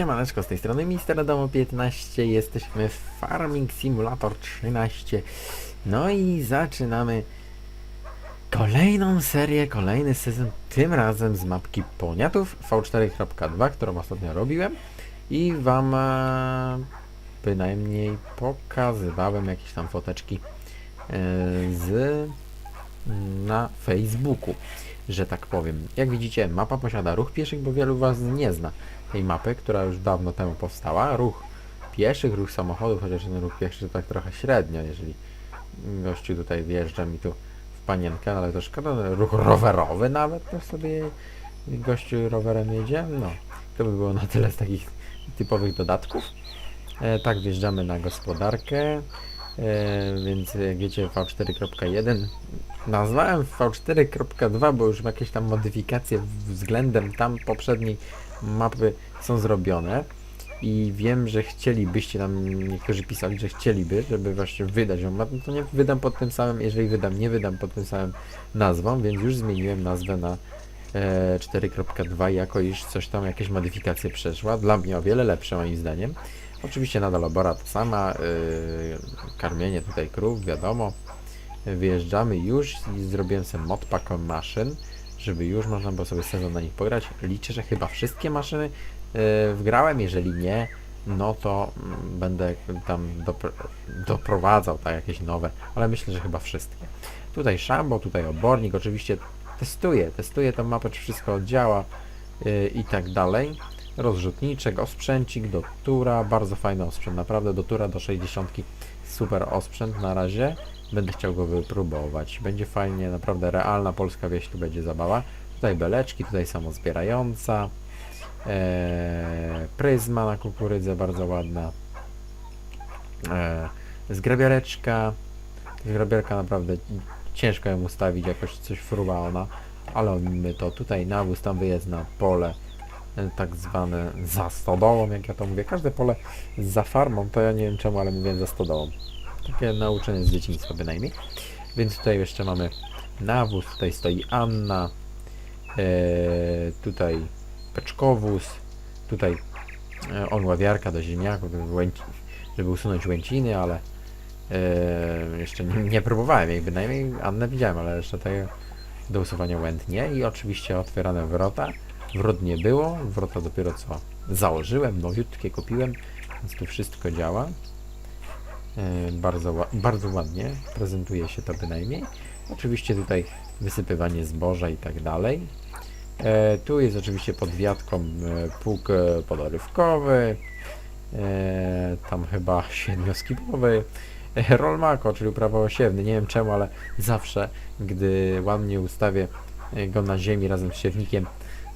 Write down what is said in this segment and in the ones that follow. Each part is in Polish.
Siemaneczko, z tej strony Mister Domo 15, jesteśmy w Farming Simulator 13 No i zaczynamy kolejną serię, kolejny sezon, tym razem z mapki Poniatów V4.2, którą ostatnio robiłem. I Wam e, bynajmniej pokazywałem jakieś tam foteczki e, z na Facebooku, że tak powiem. Jak widzicie, mapa posiada ruch pieszych, bo wielu Was nie zna tej mapy, która już dawno temu powstała. Ruch pieszych, ruch samochodów, chociaż ten ruch pieszy to tak trochę średnio, jeżeli gościu tutaj wjeżdża mi tu w panienkę, ale to szkoda, no, ruch rowerowy nawet, to sobie gościu rowerem jedzie, no. To by było na tyle z takich typowych dodatków. E, tak, wjeżdżamy na gospodarkę, e, więc jak wiecie V4.1 nazwałem V4.2, bo już jakieś tam modyfikacje względem tam poprzedniej mapy są zrobione i wiem, że chcielibyście tam, niektórzy pisali, że chcieliby, żeby właśnie wydać ją, no to nie wydam pod tym samym, jeżeli wydam, nie wydam pod tym samym nazwą, więc już zmieniłem nazwę na e, 4.2 jako iż coś tam, jakieś modyfikacje przeszła, dla mnie o wiele lepsze moim zdaniem. Oczywiście nadal obora ta sama, yy, karmienie tutaj krów, wiadomo. Wyjeżdżamy już i zrobiłem sobie modpack maszyn, żeby już można było sobie sezon na nich pograć. Liczę, że chyba wszystkie maszyny yy, wgrałem, jeżeli nie, no to mm, będę tam dopr doprowadzał tak jakieś nowe, ale myślę, że chyba wszystkie. Tutaj szambo, tutaj obornik, oczywiście testuję, testuję tą mapę, czy wszystko działa yy, i tak dalej. Rozrzutniczek, osprzęcik do tura, bardzo fajny osprzęt, naprawdę do tura do 60 super osprzęt na razie, będę chciał go wypróbować, będzie fajnie, naprawdę realna polska wieś tu będzie zabawa, tutaj beleczki, tutaj samozbierająca, eee, pryzma na kukurydzę bardzo ładna, eee, zgrabiareczka, zgrabiarka naprawdę ciężko ją ustawić, jakoś coś fruwa ona, ale omijmy to, tutaj nawóz, tam wyjazd na pole, e, tak zwane za stodołą, jak ja to mówię. Każde pole za farmą, to ja nie wiem czemu, ale mówię za stodołą. Takie nauczenie z dzieciństwa bynajmniej. Więc tutaj jeszcze mamy nawóz, tutaj stoi Anna, e, tutaj peczkowóz, tutaj e, onławiarka do ziemniaków, żeby usunąć łęciny, ale e, jeszcze nie, nie próbowałem jej bynajmniej. Annę widziałem, ale jeszcze tego do usuwania łęt nie. I oczywiście otwierane wrota. Wrot nie było, wrota dopiero co założyłem, nowiutkie kupiłem, więc tu wszystko działa. E, bardzo, bardzo ładnie prezentuje się to bynajmniej. Oczywiście tutaj wysypywanie zboża i tak dalej. E, tu jest oczywiście pod wiatką e, pług podorywkowy, tam chyba siedmioskipowy, rolmako, czyli uprawa osiewny. Nie wiem czemu, ale zawsze, gdy ładnie ustawię go na ziemi razem z siewnikiem,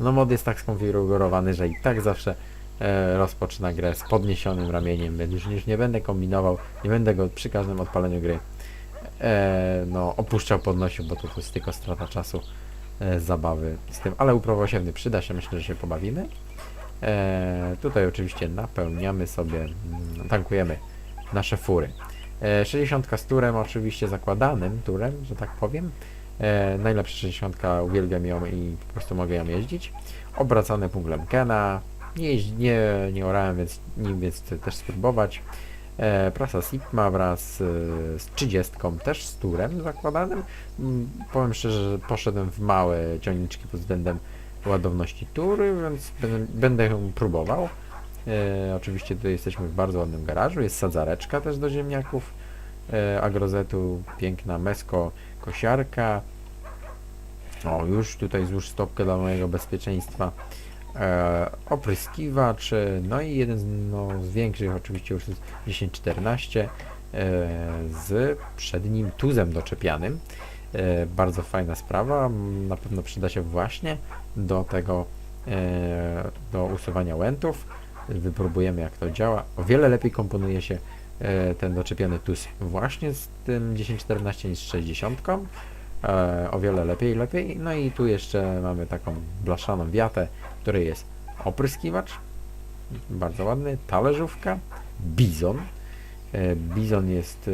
no mod jest tak skonfigurowany, że i tak zawsze e, rozpoczyna grę z podniesionym ramieniem, więc już, już nie będę kombinował, nie będę go przy każdym odpaleniu gry e, no, opuszczał, podnosił, bo to, jest tylko strata czasu e, zabawy z tym, ale uprawa osiewny przyda się, myślę, że się pobawimy. E, tutaj oczywiście napełniamy sobie, mm, tankujemy nasze fury. E, 60 z turem, oczywiście zakładanym turem, że tak powiem. E, najlepsza 60, uwielbiam ją i po prostu mogę ją jeździć. Obracany punglem Kena. Nie, nie, nie orałem, więc nim więc chcę też spróbować. E, prasa Sigma wraz e, z 30, też z turem zakładanym. Mm, powiem szczerze, że poszedłem w małe ciągniczki pod względem ładowności tury, więc będę, będę ją próbował. E, oczywiście tutaj jesteśmy w bardzo ładnym garażu, jest sadzareczka też do ziemniaków e, agrozetu, piękna mesko kosiarka. O, już tutaj złóż stopkę dla mojego bezpieczeństwa. E, opryskiwacz, no i jeden z, no, z większych oczywiście już jest 1014 e, z przednim tuzem doczepianym. E, bardzo fajna sprawa, na pewno przyda się właśnie do tego, e, do usuwania łętów. Wypróbujemy jak to działa. O wiele lepiej komponuje się ten doczepiony tuz właśnie z tym 1014 niż z 60. E, o wiele lepiej, lepiej. No i tu jeszcze mamy taką blaszaną wiatę, w której jest opryskiwacz, bardzo ładny, talerzówka, bizon. E, bizon jest,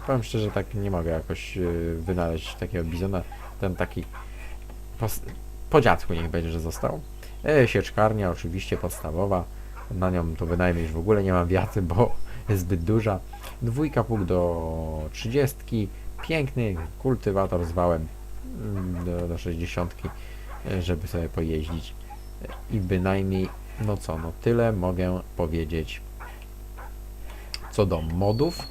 e, powiem szczerze, tak nie mogę jakoś e, wynaleźć takiego bizona, ten taki po, po dziadku niech będzie, że został. Sieczkarnia oczywiście podstawowa, Na nią to bynajmniej już w ogóle nie mam wiaty, bo jest zbyt duża. Dwójka pług do 30. Piękny kultywator z wałem mm, do, do 60, e, żeby sobie pojeździć. I bynajmniej, no co, no tyle mogę powiedzieć co do modów.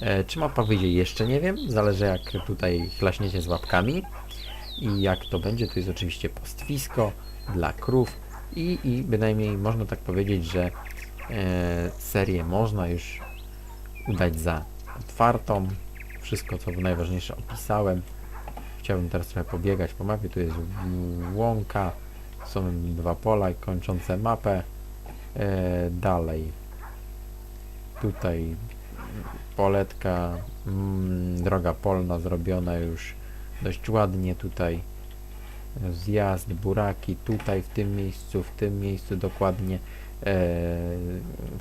E, czy mapa wyjdzie jeszcze nie wiem, zależy jak tutaj chlaśniecie z łapkami i jak to będzie, to jest oczywiście pastwisko dla krów i, i bynajmniej można tak powiedzieć, że e, serię można już udać za otwartą. Wszystko co najważniejsze opisałem. Chciałbym teraz trochę pobiegać po mapie, tu jest łąka, są dwa pola kończące mapę. E, dalej. Tutaj poletka, mm, droga polna zrobiona już dość ładnie tutaj. Zjazd, buraki tutaj w tym miejscu, w tym miejscu dokładnie. E,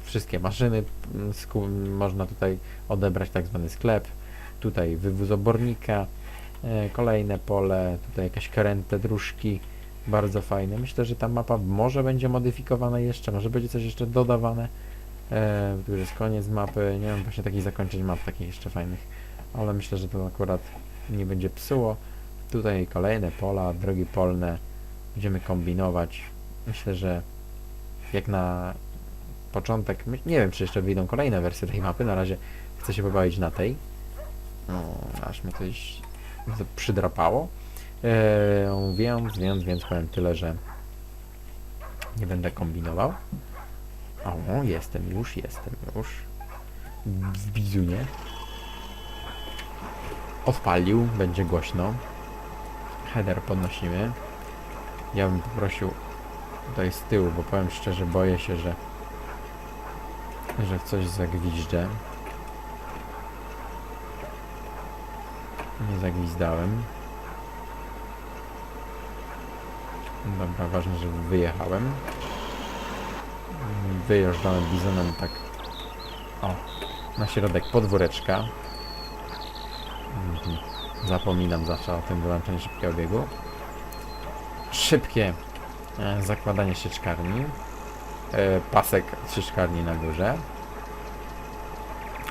wszystkie maszyny mm, można tutaj odebrać tak zwany sklep. Tutaj wywóz obornika e, kolejne pole, tutaj jakaś kręte dróżki bardzo fajne, myślę, że ta mapa może będzie modyfikowana jeszcze, może będzie coś jeszcze dodawane E, tu jest koniec mapy. Nie mam właśnie takich zakończeń map, takich jeszcze fajnych. Ale myślę, że to akurat nie będzie psuło. Tutaj kolejne pola, drogi polne. Będziemy kombinować. Myślę, że jak na początek, nie wiem czy jeszcze wyjdą kolejne wersje tej mapy, na razie chcę się pobawić na tej. Aż mnie coś przydrapało. E, więc, więc, więc powiem tyle, że nie będę kombinował. O, jestem już, jestem już. W bizunie. Odpalił, będzie głośno. Header podnosimy. Ja bym poprosił tutaj z tyłu, bo powiem szczerze, boję się, że że coś zagwiżdżę. Nie zagwizdałem. Dobra, ważne, że wyjechałem wyjeżdżamy bizonem tak o, na środek podwóreczka. Mhm. Zapominam zawsze o tym wyłączeniu szybkiego biegu. Szybkie e, zakładanie sieczkarni. E, pasek sieczkarni na górze.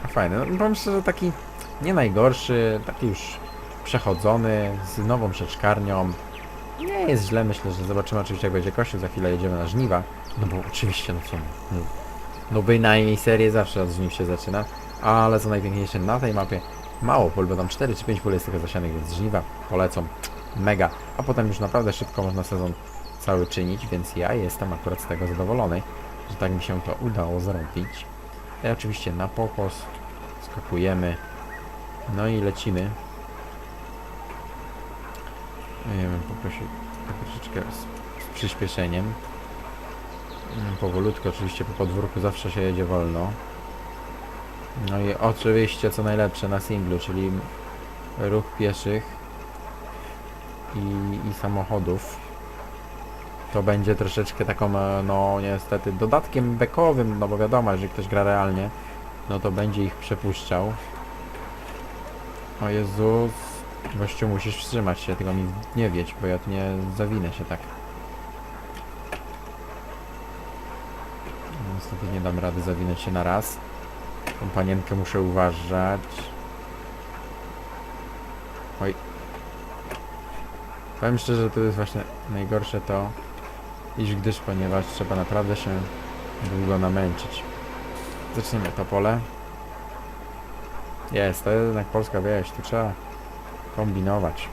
Fajny. No, powiem szczerze, taki nie najgorszy, taki już przechodzony, z nową sieczkarnią. Nie jest źle, myślę, że zobaczymy oczywiście jak będzie kościół, za chwilę jedziemy na żniwa. No bo oczywiście, no co, no, no bynajmniej serię zawsze od żniw się zaczyna, ale co najpiękniejsze na tej mapie, mało pól, bo tam 4 czy 5 pól jest tylko zasianych, więc żniwa polecą, mega, a potem już naprawdę szybko można sezon cały czynić, więc ja jestem akurat z tego zadowolony, że tak mi się to udało zrobić. I oczywiście na pokos, skakujemy, no i lecimy. Ja bym poprosił troszeczkę z, z przyspieszeniem. Mm, Powolutku, oczywiście po podwórku zawsze się jedzie wolno. No i oczywiście co najlepsze na singlu, czyli ruch pieszych i, i samochodów. To będzie troszeczkę taką, e, no niestety, dodatkiem bekowym, no bo wiadomo, jeżeli ktoś gra realnie, no to będzie ich przepuszczał. O Jezus, gościu musisz wstrzymać się, tylko mi nie wiedź, bo ja tu nie zawinę się tak. Niestety nie dam rady zawinąć się na raz. Tą panienkę muszę uważać. Oj. Powiem szczerze, to jest właśnie najgorsze to, iż gdyż, ponieważ trzeba naprawdę się długo namęczyć. Zaczniemy to pole. Jest, to jednak polska wieś, tu trzeba kombinować.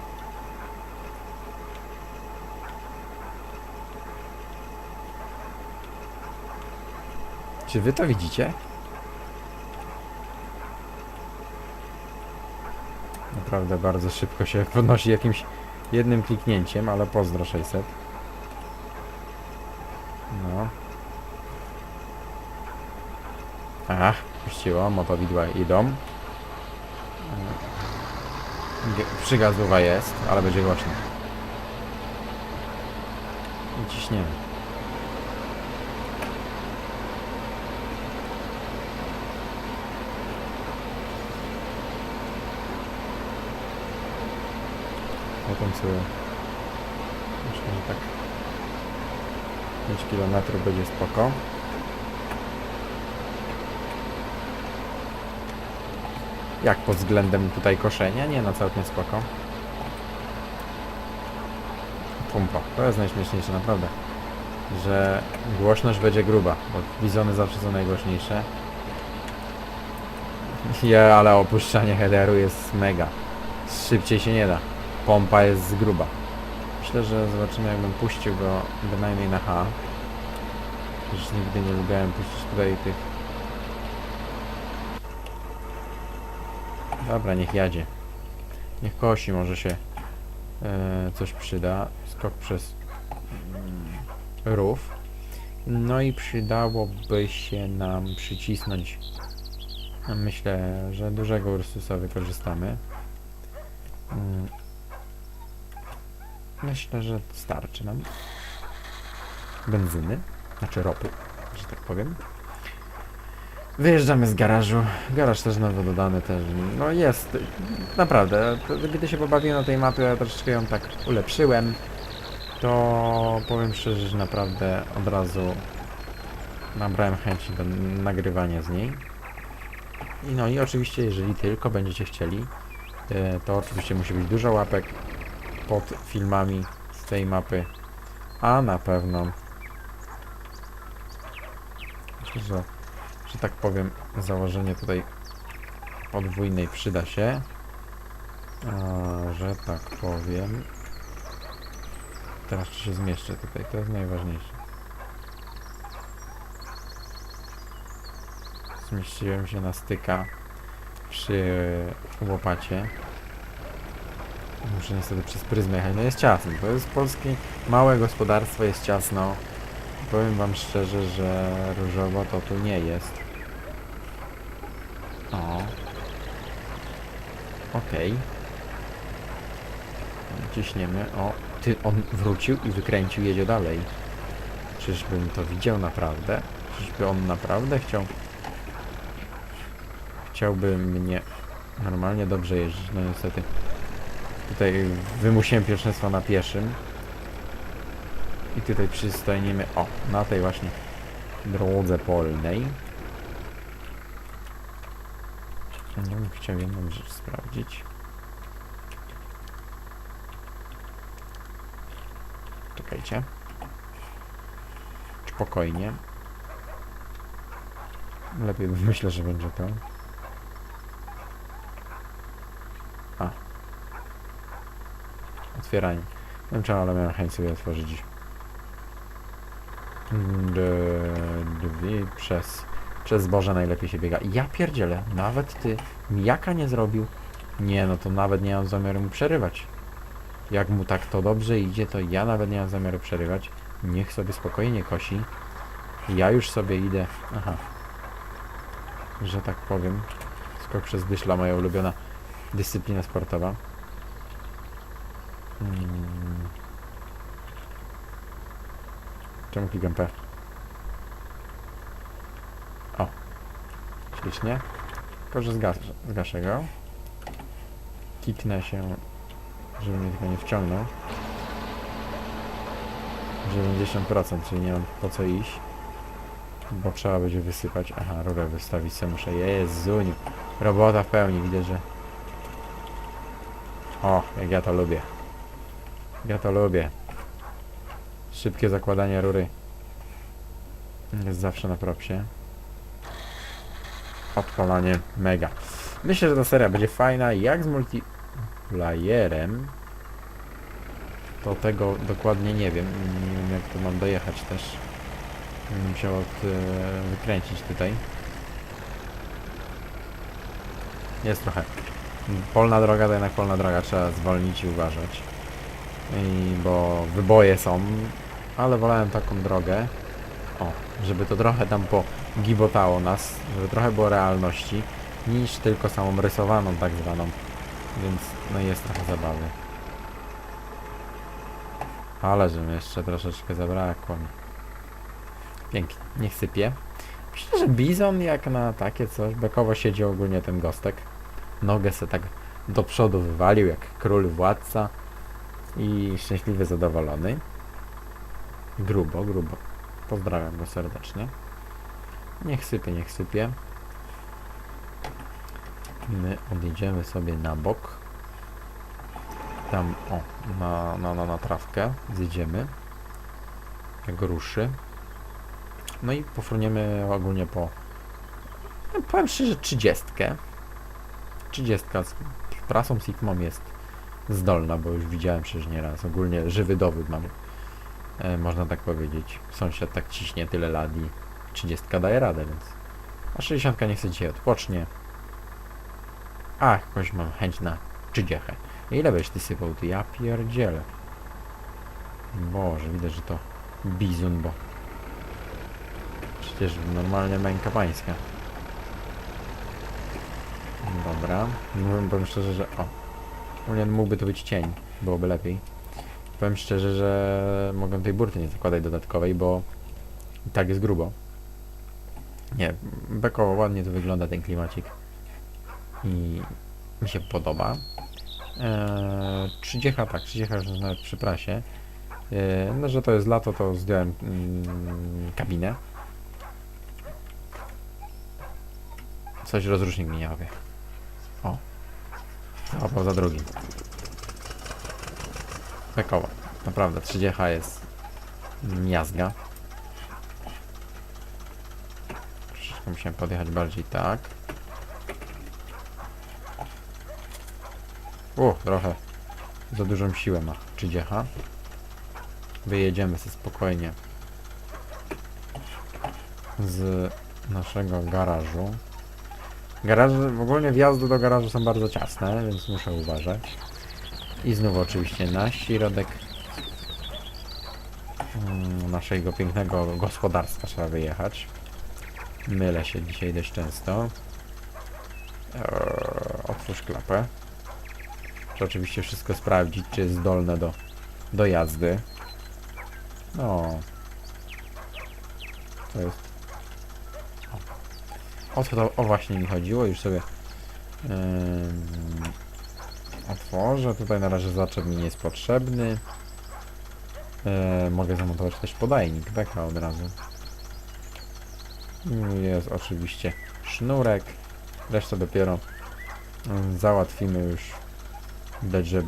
Czy wy to widzicie? Naprawdę bardzo szybko się podnosi jakimś jednym kliknięciem, ale pozdro 600. No. Ach, puściło, motowidła idą. Przygazowa jest, ale będzie głośno. I ciśniemy. Potem sobie myślę, że tak 5 km będzie spoko. Jak pod względem tutaj koszenia? Nie no, całkiem spoko. Pumpa. To jest najśmieszniejsze, naprawdę. Że głośność będzie gruba, bo bizony zawsze są najgłośniejsze. Ja, ale opuszczanie headeru jest mega. Szybciej się nie da. Pompa jest gruba. Myślę, że zobaczymy jakbym puścił go bynajmniej na H. Już nigdy nie lubiłem puścić tutaj tych... Dobra, niech jadzie. Niech kosi, może się e, coś przyda. Skok przez mm, rów. No i przydałoby się nam przycisnąć Myślę, że dużego Ursusa wykorzystamy. Mm. Myślę, że starczy nam benzyny, znaczy ropy, że tak powiem. Wyjeżdżamy z garażu. Garaż też nowo dodany też. No jest. Naprawdę. Gdy się pobawiłem na tej mapie, ja troszeczkę ją tak ulepszyłem. To powiem szczerze, że naprawdę od razu nabrałem chęci do nagrywania z niej. I no i oczywiście, jeżeli tylko będziecie chcieli, e, to oczywiście musi być dużo łapek pod filmami z tej mapy, a na pewno myślę, że, że tak powiem, założenie tutaj podwójnej przyda się, a, że tak powiem. Teraz czy się zmieszczę tutaj, to jest najważniejsze. Zmieściłem się na styka przy łopacie. Muszę niestety przez pryzmę jechać. No jest ciasno. To jest polskie małe gospodarstwo, jest ciasno. Powiem wam szczerze, że różowo to tu nie jest. O. Okej. Ciśniemy. O, ty, on wrócił i wykręcił, jedzie dalej. Czyżbym to widział naprawdę? Czyżby on naprawdę chciał chciałby mnie normalnie dobrze jeździć, no niestety tutaj wymusiłem pierwszeństwo na pieszym i tutaj przystojnimy, o, na tej właśnie drodze polnej. Ja bym chciał jedną rzecz sprawdzić. Czekajcie. Spokojnie? Lepiej myślę, że będzie to. Otwieranie. Nie wiem czemu, ale miałem chęć sobie otworzyć. Przez... Przez zboże najlepiej się biega. Ja pierdzielę, nawet ty mijaka nie zrobił. Nie, no to nawet nie mam zamiaru mu przerywać. Jak mu tak to dobrze idzie, to ja nawet nie mam zamiaru przerywać. Niech sobie spokojnie kosi. Ja już sobie idę. Aha. Że tak powiem. Skok przez dyszla, moja ulubiona dyscyplina sportowa. Hmm. Czemu klikam P? O. Ślicznie. Tylko, że zgas zgaszę go. Kitnę się, żeby mnie tylko nie wciągnął. 90%, czyli nie mam po co iść. Bo trzeba będzie wysypać. Aha, rurę wystawić sobie muszę. Jezuniu. Robota w pełni, widzę, że... O, jak ja to lubię. Ja to lubię. Szybkie zakładanie rury. Jest zawsze na propsie. Odpalanie mega. Myślę, że ta seria będzie fajna. Jak z multiplayerem to tego dokładnie nie wiem. Nie wiem jak to mam dojechać też. Będę musiał od, e, wykręcić tutaj. Jest trochę. Polna droga to jednak polna droga. Trzeba zwolnić i uważać. I, bo wyboje są, ale wolałem taką drogę. O, żeby to trochę tam pogibotało nas, żeby trochę było realności, niż tylko samą rysowaną tak zwaną. Więc no jest trochę zabawy. Ale że mi jeszcze troszeczkę zabrakło. Pięknie, niech sypie. Myślę, że bizon jak na takie coś, bekowo siedzi ogólnie ten gostek. Nogę se tak do przodu wywalił jak król władca i szczęśliwy, zadowolony. Grubo, grubo. Pozdrawiam go serdecznie. Niech sypie, niech sypie. My odjedziemy sobie na bok. Tam, o, na, na, na, na trawkę zjedziemy. Jak ruszy. No i pofruniemy ogólnie po... No, powiem szczerze, trzydziestkę. Trzydziestka z prasą Sigmą jest zdolna, bo już widziałem przecież nieraz. Ogólnie żywy dowód mam. E, można tak powiedzieć. Sąsiad tak ciśnie tyle lat i 30 daje radę, więc... A 60 nie chce dzisiaj odpocznie. A, jakoś mam chęć na 30. Ile byś ty sypał? Ty ja pierdzielę. Boże, widać, że to bizun, bo... Przecież normalnie męka pańska. Dobra. Mówię, powiem szczerze, że... O. Mógłby to być cień. Byłoby lepiej. Powiem szczerze, że mogę tej burty nie zakładać dodatkowej, bo i tak jest grubo. Nie, bekowo ładnie to wygląda ten klimacik. I mi się podoba. Eee, 30 tak, 30 już nawet przy prasie. Eee, no, że to jest lato, to zdjąłem mm, kabinę. Coś rozrusznik mi nie łapie. O. Załapał za drugim. Bekowo. Naprawdę, 30 jest miazga. Troszeczkę musiałem podjechać bardziej tak. U, trochę za dużą siłę ma 30. Wyjedziemy sobie spokojnie z naszego garażu. Garaże, w ogóle wjazdy do garażu są bardzo ciasne, więc muszę uważać. I znów oczywiście na środek mm, naszego pięknego gospodarstwa trzeba wyjechać. Mylę się dzisiaj dość często. Eee, otwórz klapę. Trzeba oczywiście wszystko sprawdzić, czy jest zdolne do, do jazdy. No. To jest... O, o to to, o właśnie mi chodziło, już sobie ym, otworzę. Tutaj na razie zaczep mi nie jest potrzebny. E, mogę zamontować też podajnik, beka od razu. Jest oczywiście sznurek. Resztę dopiero załatwimy już. Widać, że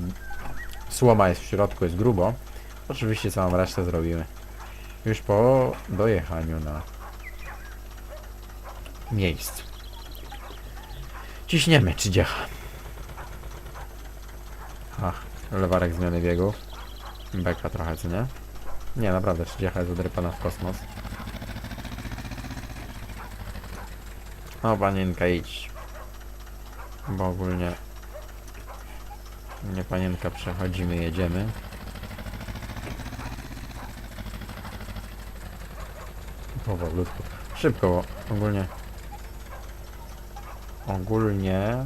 słoma jest w środku, jest grubo. Oczywiście całą resztę zrobimy. Już po dojechaniu na miejsce. Ciśniemy 30. Ach, lewarek zmiany biegów. Beka trochę, co nie? Nie, naprawdę 30 jest odrypana w kosmos. No, panienka, idź. Bo ogólnie... Nie panienka, przechodzimy, jedziemy. Powolutku. Szybko, bo ogólnie... Ogólnie...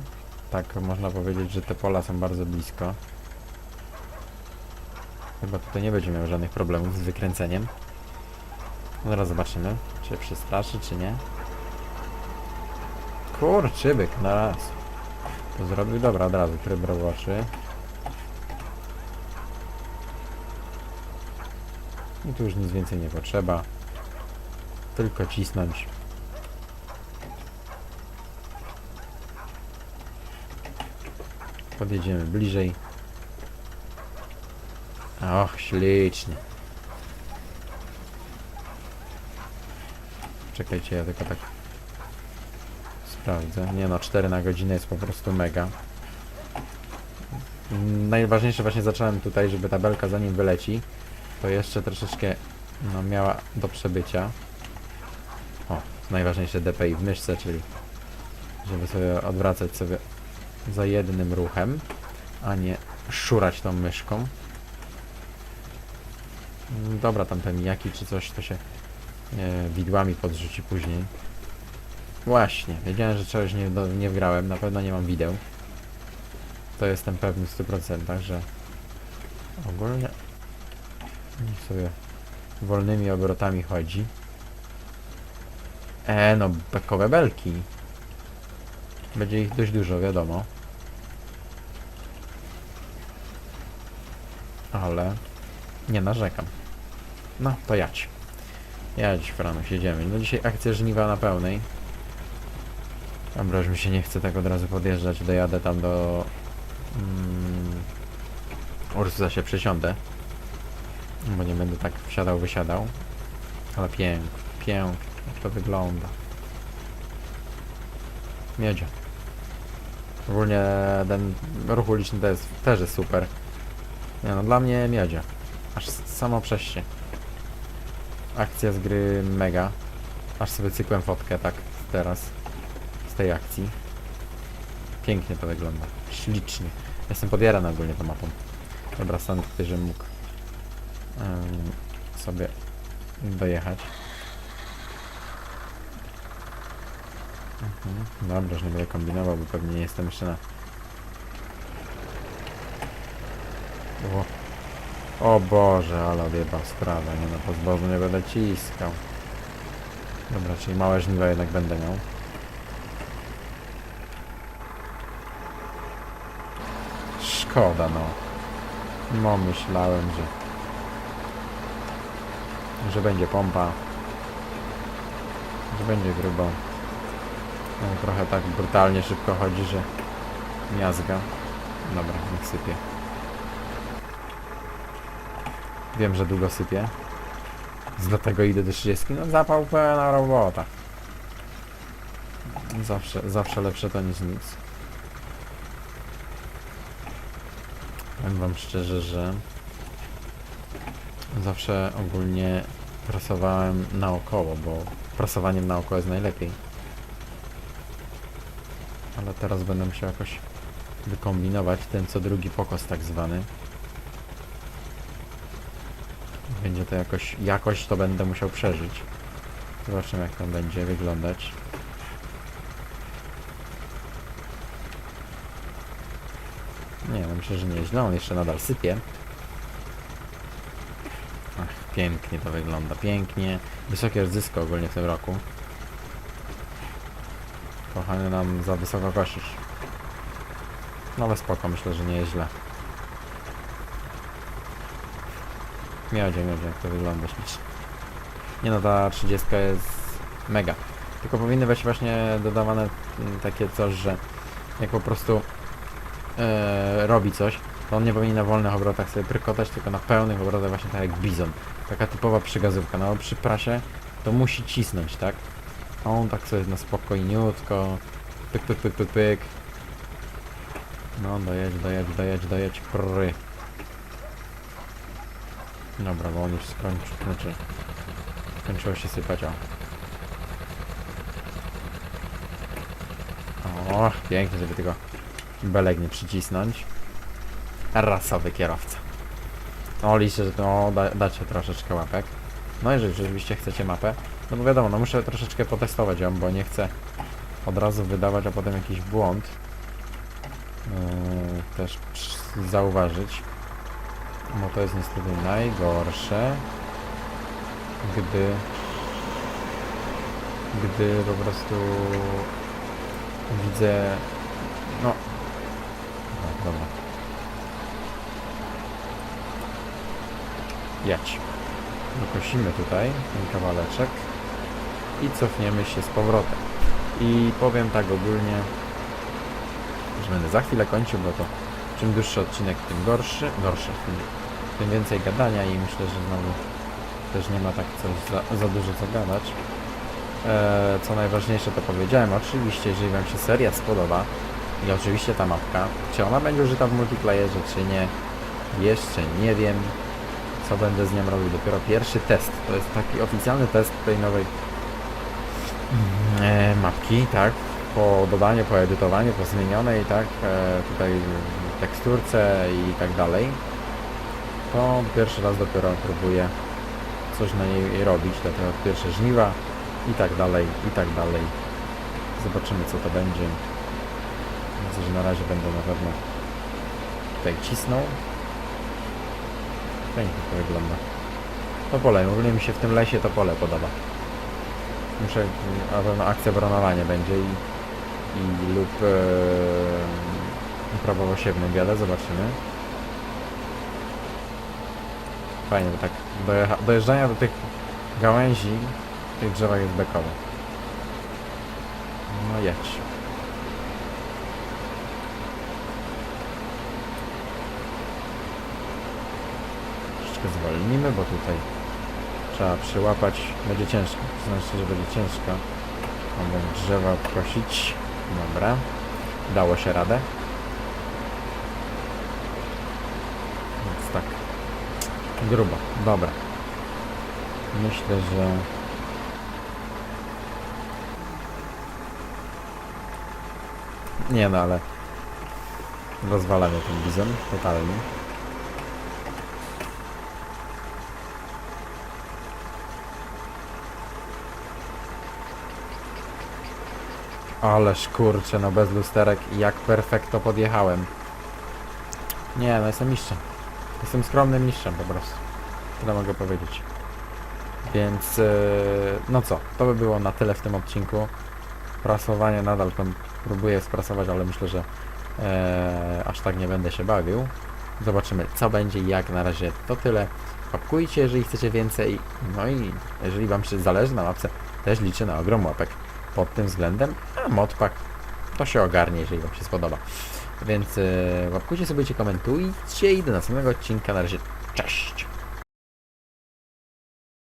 Tak można powiedzieć, że te pola są bardzo blisko. Chyba tutaj nie będzie miał żadnych problemów z wykręceniem. No Zaraz zobaczymy, czy przestraszy, czy nie. Kurczybyk, na raz. To zrobił, dobra, od razu tryb roboczy. I tu już nic więcej nie potrzeba. Tylko cisnąć. Podjedziemy bliżej. Och, ślicznie. Czekajcie, ja tylko tak sprawdzę. Nie no, 4 na godzinę jest po prostu mega. Najważniejsze właśnie zacząłem tutaj, żeby tabelka zanim wyleci, to jeszcze troszeczkę no, miała do przebycia. O, najważniejsze DPI w myszce, czyli żeby sobie odwracać sobie za jednym ruchem, a nie szurać tą myszką. Mm, Dobra, tam te mijaki czy coś, to się e, widłami podrzuci później. Właśnie, wiedziałem, że czegoś nie, do, nie wgrałem, na pewno nie mam wideł. To jestem pewny w 100%, że ogólnie niech sobie wolnymi obrotami chodzi. E, no, bekowe belki. Będzie ich dość dużo, wiadomo. Ale nie narzekam. No, to jadź. Jadź, Franuś, jedziemy. No dzisiaj akcja żniwa na pełnej. Dobra, już mi się nie chce tak od razu podjeżdżać, dojadę tam do... Mm, się przesiądę. Bo nie będę tak wsiadał, wysiadał. Ale pięknie, pięknie, jak to wygląda. Miedzie. Ogólnie ten ruch uliczny jest, też jest super. Nie no, dla mnie miedzie. Aż samo przejście. Akcja z gry mega. Aż sobie cykłem fotkę tak teraz z tej akcji. Pięknie to wygląda. Ślicznie. Jestem podjarany ogólnie tą mapą. Dobra, stanę tutaj, żebym mógł em, sobie dojechać. Mhm. Dobra, że nie będę kombinował, bo pewnie nie jestem jeszcze na... O, Boże, ale odjebał sprawę, nie no, po zbożu nie będę ciskał. Dobra, czyli małe żniwa jednak będę miał. Szkoda, no. No, myślałem, że... że będzie pompa. Że będzie grubo. No, trochę tak brutalnie szybko chodzi, że miazga. Dobra, niech sypie. Wiem, że długo sypie. Z dlatego idę do 30. No zapał pełna robota. Zawsze, zawsze lepsze to niż nic. Powiem wam szczerze, że zawsze ogólnie prasowałem naokoło, bo prasowaniem naokoło jest najlepiej. Ale teraz będę musiał jakoś wykombinować ten co drugi pokos tak zwany. Będzie to jakoś, jakoś to będę musiał przeżyć. Zobaczymy jak tam będzie wyglądać. Nie, no myślę, że nieźle. On jeszcze nadal sypie. Ach, pięknie to wygląda, pięknie. Wysokie zysko ogólnie w tym roku. Kochany nam za wysoko kosisz. No ale spoko, myślę, że nie Miodzie, miodzie, jak to wygląda ślicznie. Nie no, ta 30 jest mega. Tylko powinny być właśnie dodawane mm, takie coś, że jak po prostu e, robi coś, to on nie powinien na wolnych obrotach sobie prykotać, tylko na pełnych obrotach właśnie tak jak bizon. Taka typowa przygazówka. No przy prasie to musi cisnąć, tak? A on tak sobie na spokojniutko, pyk, pyk, pyk, pyk, pyk. No dojedź, dojedź, dojedź, dojedź, pry. Dobra, bo on już skończył, znaczy skończyło się sypać, o. O, pięknie, żeby tylko belek nie przycisnąć. Rasowy kierowca. No liczę, że to da, dacie troszeczkę łapek. No jeżeli rzeczywiście chcecie mapę, no bo wiadomo, no muszę troszeczkę potestować ją, bo nie chcę od razu wydawać, a potem jakiś błąd yy, też zauważyć. Bo to jest niestety najgorsze, gdy gdy po prostu widzę no Aha, dobra Jać. Dokosimy tutaj ten kawaleczek i cofniemy się z powrotem. I powiem tak ogólnie, że będę za chwilę kończył, bo to czym dłuższy odcinek, tym gorszy, gorszy, tym, więcej gadania i myślę, że znowu też nie ma tak coś za, za dużo co gadać. Eee, co najważniejsze to powiedziałem, oczywiście jeżeli Wam się seria spodoba i oczywiście ta mapka, czy ona będzie użyta w multiplayerze, czy nie, jeszcze nie wiem co będę z nią robił. Dopiero pierwszy test. To jest taki oficjalny test tej nowej e, mapki, tak? Po dodaniu, po edytowaniu, po zmienionej, tak? E, tutaj teksturce i tak dalej. To pierwszy raz dopiero próbuję coś na niej robić, dlatego pierwsze żniwa i tak dalej, i tak dalej. Zobaczymy co to będzie. Myślę, że na razie będę na pewno tutaj cisnął. Pięknie to wygląda. To pole, ogólnie mi się w tym lesie to pole podoba. Muszę, a pewno akcja bronowanie będzie i, i lub e, prawowo siewnym zobaczymy. Fajnie, bo tak dojeżdżania do tych gałęzi w tych drzewach jest bekowe. No jedź. Troszeczkę zwolnimy, bo tutaj trzeba przyłapać. Będzie ciężko. Znaczy, że będzie ciężko. Mogę drzewa prosić. Dobra. Dało się radę. Grubo. Dobra. Myślę, że... Nie no, ale... Rozwala mnie ten bizon totalnie. Ależ kurczę, no bez lusterek jak perfekto podjechałem. Nie, no jestem mistrzem. Jestem skromnym mistrzem po prostu. Tyle mogę powiedzieć. Więc, yy, no co, to by było na tyle w tym odcinku. Prasowanie nadal próbuję sprasować, ale myślę, że e, aż tak nie będę się bawił. Zobaczymy co będzie i jak na razie to tyle. Łapkujcie, jeżeli chcecie więcej. No i jeżeli Wam się zależy na mapce, też liczę na ogrom łapek pod tym względem. A modpack to się ogarnie, jeżeli Wam się spodoba. Więc e, łapkujcie sobie, komentujcie i do następnego odcinka. Na razie, cześć!